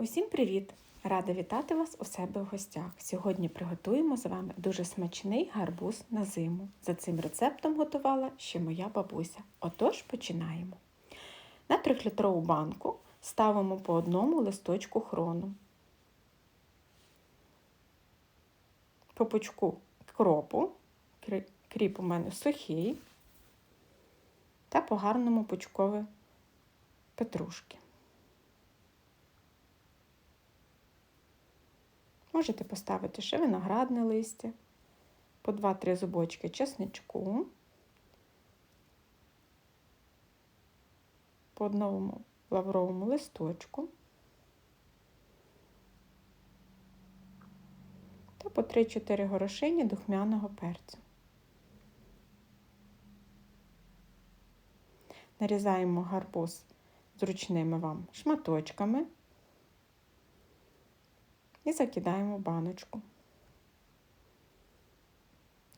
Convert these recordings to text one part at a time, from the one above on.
Усім привіт! Рада вітати вас у себе в гостях. Сьогодні приготуємо з вами дуже смачний гарбуз на зиму. За цим рецептом готувала ще моя бабуся. Отож, починаємо. На 3-літрову банку ставимо по одному листочку хрону. По пучку кропу, кріп у мене сухий, та по гарному пучкове петрушки. Можете поставити ще виноградне листя, по 2-3 зубочки чесничку, по одному лавровому листочку та по 3-4 горошині духмяного перцю. Нарізаємо гарбуз зручними вам шматочками і закидаємо баночку.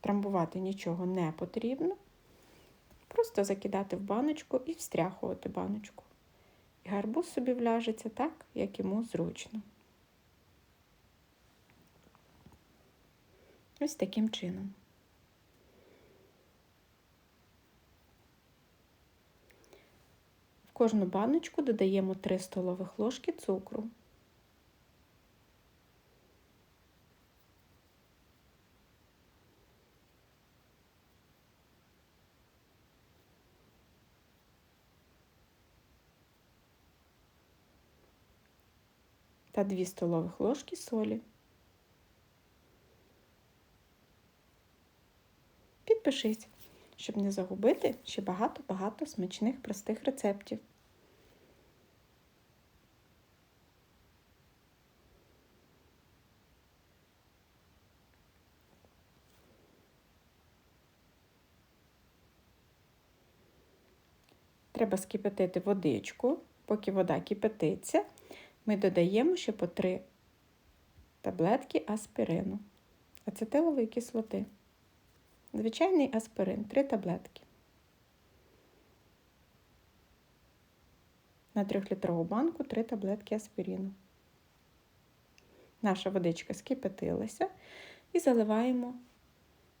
Трамбувати нічого не потрібно. Просто закидати в баночку і встряхувати баночку. І гарбуз собі вляжеться так, як йому зручно. Ось таким чином. В кожну баночку додаємо 3 столових ложки цукру. Та 2 столових ложки солі. Підпишись, щоб не загубити ще багато-багато смачних простих рецептів. Треба скипятити водичку, поки вода кипятиться, ми додаємо ще по 3 таблетки аспирину, ацетилової кислоти. Звичайний аспирин 3 таблетки. На 3-літрову банку 3 таблетки аспірину. Наша водичка скипятилася і заливаємо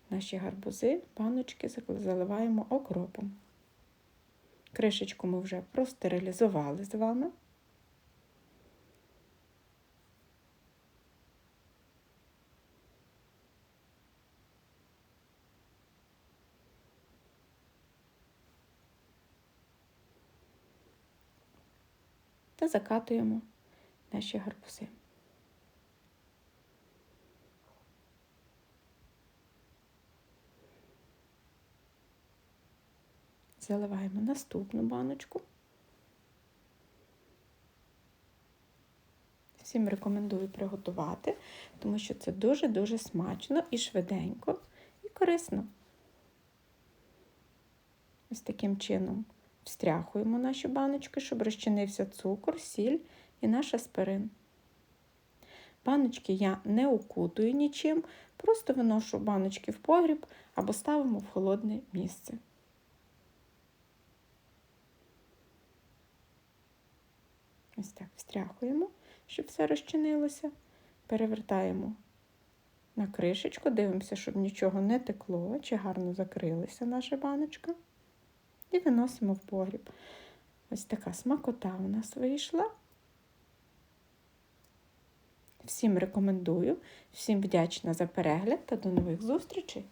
наші гарбузи, баночки заливаємо окропом. Кришечку ми вже простерилізували з вами. Та закатуємо наші гарбузи. Заливаємо наступну баночку. Всім рекомендую приготувати, тому що це дуже-дуже смачно і швиденько, і корисно. Ось таким чином встряхуємо наші баночки, щоб розчинився цукор, сіль і наш аспирин. Баночки я не укутую нічим, просто виношу баночки в погріб або ставимо в холодне місце. Ось так встряхуємо, щоб все розчинилося. Перевертаємо на кришечку, дивимося, щоб нічого не текло, чи гарно закрилася наша баночка і виносимо в погріб. Ось така смакота у нас вийшла. Всім рекомендую, всім вдячна за перегляд та до нових зустрічей!